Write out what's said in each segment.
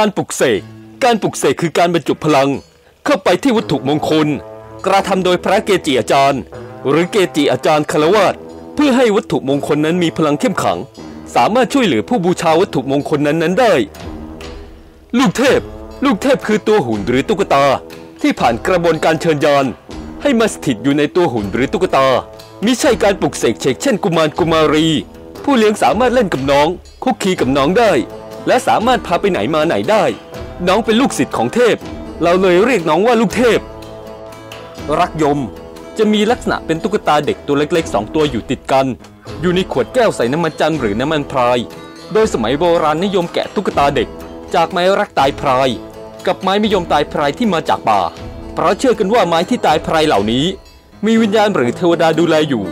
การปลุกเสก การปลุกเสกคือการบรรจุพลัง เข้าไปที่วัตถุมงคล กระทำโดยพระเกจิอาจารย์ หรือเกจิอาจารย์คารวาสเพื่อให้วัตถุมงคลนั้นมีพลังเข้มขัง สามารถช่วยเหลือผู้บูชาวัตถุมงคลนั้นๆได้ ลูกเทพ ลูกเทพคือตัวหุ่นหรือตุ๊กตา ที่ผ่านกระบวนการเชิญยานให้มาสถิตอยู่ในตัวหุ่นหรือตุ๊กตามิใช่การปลุกเสกเชกเช่นกุมารกุมารี ผู้เลี้ยงสามารถเล่นกับน้อง คุกคีกับน้องได้ และสามารถพาไปไหนมาไหนได้ น้องเป็นลูกศิษย์ของเทพ เราเลยเรียกน้องว่าลูกเทพ รักยมจะมีลักษณะเป็นตุ๊กตาเด็กตัวเล็กๆสองตัวอยู่ติดกัน อยู่ในขวดแก้วใส่น้ำมันจันทร์หรือน้ำมันพราย โดยสมัยโบราณนิยมแกะตุ๊กตาเด็ก จากไม้รักตายพราย กับไม้มะยมตายพรายที่มาจากป่า เพราะเชื่อกันว่าไม้ที่ตายพรายเหล่านี้ มีวิญญาณหรือเทวดาดูแลอยู่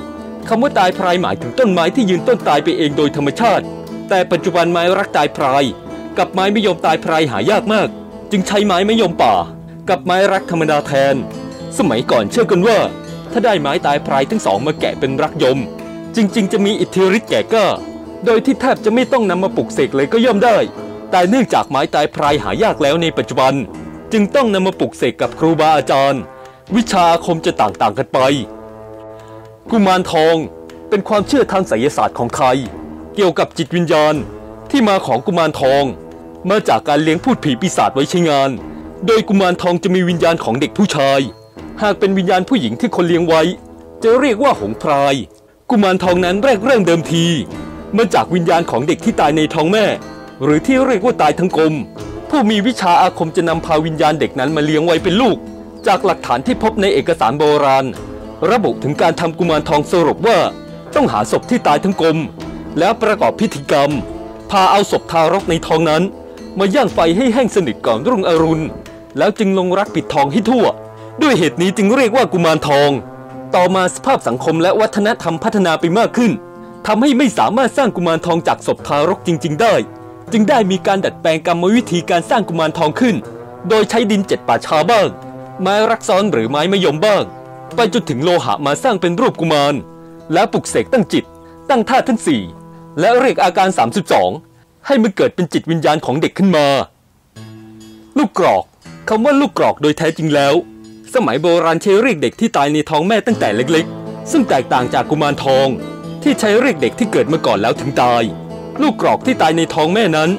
คำว่าตายพรายหมายถึงต้นไม้ที่ยืนต้นตายไปเองโดยธรรมชาติ แต่ปัจจุบันไม้รักตายพราย กับไม้ไมะยอมตายพรายหายากมาก จึงใช้ไม้ไมะยอมป่า กับไม้รักธรรมดาแทน สมัยก่อนเชื่อกันว่า ถ้าได้ไม้ตายพรายทั้งสองมาแกะเป็นรักยม จริง ๆ จะมีอิทธิฤทธิ์แก่กล้าโดยที่แทบจะไม่ต้องนำมาปลุกเสกเลยก็ย่อมได้ แต่เนื่องจากไม้ตายพรายหายากแล้วในปัจจุบัน จึงต้องนำมาปลุกเสกกับครูบาอาจารย์ วิชาอาคมจะต่างๆกันไป กุมารทองเป็นความเชื่อทางไสยศาสตร์ของไทย เกี่ยวกับจิตวิญญาณที่มาของกุมารทอง มาจากการเลี้ยงพูดผีปีศาจไว้ใช้งาน โดยกุมารทองจะมีวิญญาณของเด็กผู้ชาย หากเป็นวิญญาณผู้หญิงที่คนเลี้ยงไว้ จะเรียกว่าหงพราย กุมารทองนั้นแรกเริ่มเดิมทีมาจากวิญญาณของเด็กที่ตายในท้องแม่ หรือที่เรียกว่าตายทั้งกลม ผู้มีวิชาอาคมจะนำพาวิญญาณเด็กนั้นมาเลี้ยงไว้เป็นลูก จากหลักฐานที่พบในเอกสารโบราณ ระบุถึงการทำกุมารทองสรุปว่า ต้องหาศพที่ตายทั้งกลม แล้วประกอบพิธีกรรม พาเอาศพทารกในท้องนั้น มาย่างไฟให้แห้งสนิทก่อนรุ่งอรุณ แล้วจึงลงรักปิดทองให้ทั่ว ด้วยเหตุนี้จึงเรียกว่ากุมารทอง ต่อมาสภาพสังคมและวัฒนธรรมพัฒนาไปมากขึ้นทำให้ไม่สามารถสร้างกุมารทองจากศพทารกจริง ๆ ได้ จึงได้มีการดัดแปลงกรรมวิธีการสร้างกุมารทองขึ้น โดยใช้ดินเจ็ดป่าชาบ้าง ไม้รักซ้อนหรือไม้มะยมบ้าง ไปจนถึงโลหะมาสร้างเป็นรูปกุมาร แล้วปลุกเสกตั้งจิต ตั้งท่าทั้งสี่และเรียกอาการ 32 ให้มันเกิดเป็นจิตวิญญาณของเด็กขึ้นมา ลูกกรอกคำว่าลูกกรอกโดยแท้จริงแล้ว สมัยโบราณใช้เรียกเด็กที่ตายในท้องแม่ตั้งแต่เล็กๆ ซึ่งแตกต่างจากกุมารทอง ที่ใช้เรียกเด็กที่เกิดมาก่อนแล้วถึงตาย ลูกกรอกที่ตายในท้องแม่นั้น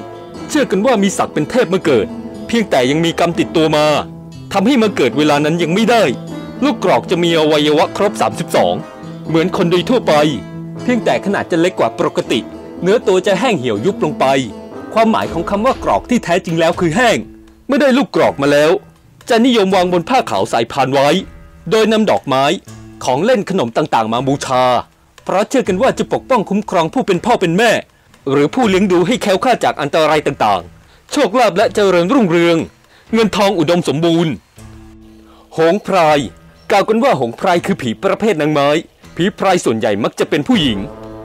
เชื่อกันว่ามีศักดิ์เป็นเทพมาเกิด เพียงแต่ยังมีกรรมติดตัวมาทำให้มาเกิดเวลานั้นยังไม่ได้ ลูกกรอกจะมีอวัยวะครบ 32 เหมือนคนโดยทั่วไป เพียงแต่ขนาดจะเล็กกว่าปกติ เนื้อตัวจะแห้งเหี่ยวยุบลงไป ความหมายของคำว่ากรอกที่แท้จริงแล้วคือแห้งเมื่อได้ลูกกรอกมาแล้ว จะนิยมวางบนผ้าขาวใส่พานไว้ โดยนำดอกไม้ ของเล่นขนมต่างๆ มาบูชา เพราะเชื่อกันว่าจะปกป้องคุ้มครองผู้เป็นพ่อเป็นแม่ หรือผู้เลี้ยงดูให้แคล้วคลาดจากอันตรายต่างๆ โชคลาภและเจริญรุ่งเรือง เงินทองอุดมสมบูรณ์ หงพราย กล่าวกันว่าหงพรายคือผีประเภทนางไม้ ผีพรายส่วนใหญ่มักจะเป็นผู้หญิง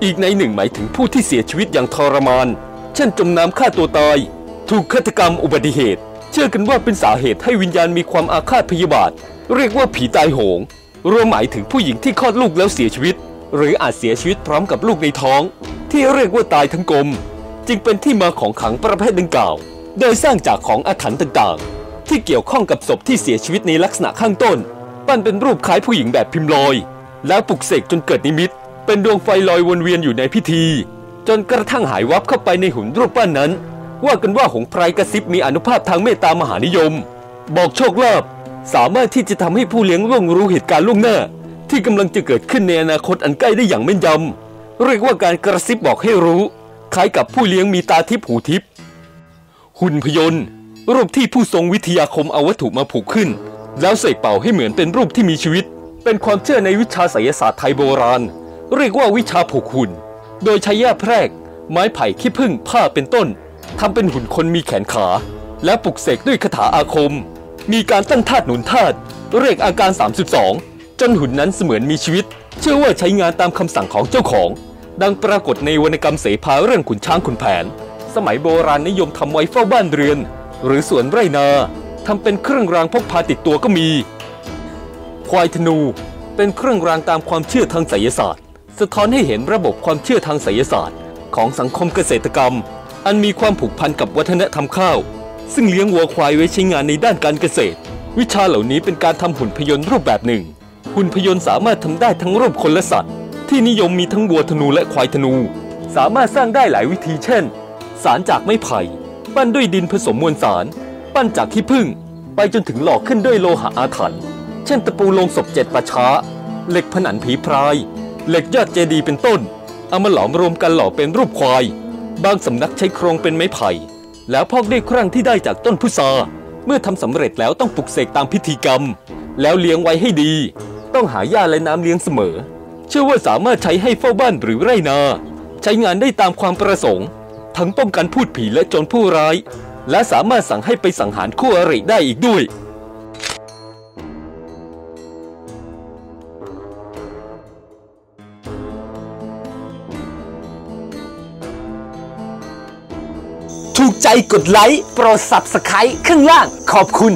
อีกในหนึ่งหมายถึงผู้ที่เสียชีวิตอย่างทรมาน เช่นจมน้ำฆ่าตัวตาย ถูกฆาตกรรมอุบัติเหตุ เชื่อกันว่าเป็นสาเหตุให้วิญญาณมีความอาฆาตพยาบาท เรียกว่าผีตายโหง รวมหมายถึงผู้หญิงที่คลอดลูกแล้วเสียชีวิต หรืออาจเสียชีวิตพร้อมกับลูกในท้อง ที่เรียกว่าตายทั้งกลม จึงเป็นที่มาของขังประเภทดังกล่าว โดยสร้างจากของอาถรรพ์ต่างๆ ที่เกี่ยวข้องกับศพที่เสียชีวิตในลักษณะข้างต้น ปั้นเป็นรูปคล้ายผู้หญิงแบบพิมพ์ลอย แล้วปลุกเสกจนเกิดนิมิต เป็นดวงไฟลอยวนเวียนอยู่ในพิธี จนกระทั่งหายวับเข้าไปในหุ่นรูปปั้นนั้น ว่ากันว่าหงไพรกระซิบมีอนุภาพทางเมตตามหานิยม บอกโชคลาภสามารถที่จะทำให้ผู้เลี้ยงล่วงรู้เหตุการณ์ล่วงหน้า ที่กำลังจะเกิดขึ้นในอนาคตอันใกล้ได้อย่างแม่นยำเรียกว่าการกระซิบบอกให้รู้ คล้ายกับผู้เลี้ยงมีตาทิพย์หูทิพย์หุ่นพยนต์รูปที่ผู้ทรงวิทยาคมเอาวัตถุมาผูกขึ้น แล้วใส่เป่าให้เหมือนเป็นรูปที่มีชีวิต เป็นความเชื่อในวิชาไสยศาสตร์ไทยโบราณ เรียกว่าวิชาผูกหุ่น โดยใช้หญ้าแพรก ไม้ไผ่ขี้ผึ้งผ้าเป็นต้นทำเป็นหุ่นคนมีแขนขา และปลุกเสกด้วยคาถาอาคม มีการตั้งธาตุหนุนธาตุเรียกอาการ 32 จนหุ่นนั้นเสมือนมีชีวิต เชื่อว่าใช้งานตามคำสั่งของเจ้าของ ดังปรากฏในวรรณกรรมเสภาเรื่องขุนช้างขุนแผน สมัยโบราณนิยมทำไว้เฝ้าบ้านเรือน หรือสวนไร่นาทำเป็นเครื่องรางพกพาติดตัวก็มี ควายธนู เป็นเครื่องรางตามความเชื่อทางไสยศาสตร์ สะท้อนให้เห็นระบบความเชื่อทางไสยศาสตร์ ของสังคมเกษตรกรรม อันมีความผูกพันกับวัฒนธรรมข้าว ซึ่งเลี้ยงวัวควายไว้ใช้งานในด้านการเกษตร วิชาเหล่านี้เป็นการทำหุ่นพยนต์รูปแบบหนึ่ง หุ่นพยนต์สามารถทำได้ทั้งรูปคนและสัตว์ ที่นิยมมีทั้งวัวธนูและควายธนู สามารถสร้างได้หลายวิธีเช่น สารจากไม้ไผ่ปั้นด้วยดินผสมมวลสาร ปั้นจากขี้ผึ้งไปจนถึงหล่อขึ้นด้วยโลหะอาถรรพ์ เช่นตะปูลงศพเจ็ดประช้า เหล็กผนันผีพราย เหล็กยอดเจดีย์เป็นต้น เอามาหลอมรวมกันหล่อเป็นรูปควาย บางสำนักใช้โครงเป็นไม้ไผ่ แล้วพอกด้วยครั่งที่ได้จากต้นพุทราเมื่อทำสำเร็จแล้วต้องปลุกเสกตามพิธีกรรม แล้วเลี้ยงไว้ให้ดี ต้องหาหญ้าและน้ำเลี้ยงเสมอ เชื่อว่าสามารถใช้ให้เฝ้าบ้านหรือไร่นา ใช้งานได้ตามความประสงค์ ทั้งป้องกันพูดผีและโจรผู้ร้าย และสามารถสั่งให้ไปสังหารคู่อริได้อีกด้วย ถูกใจกดไลค์ โปรด Subscribe ข้างล่าง ขอบคุณ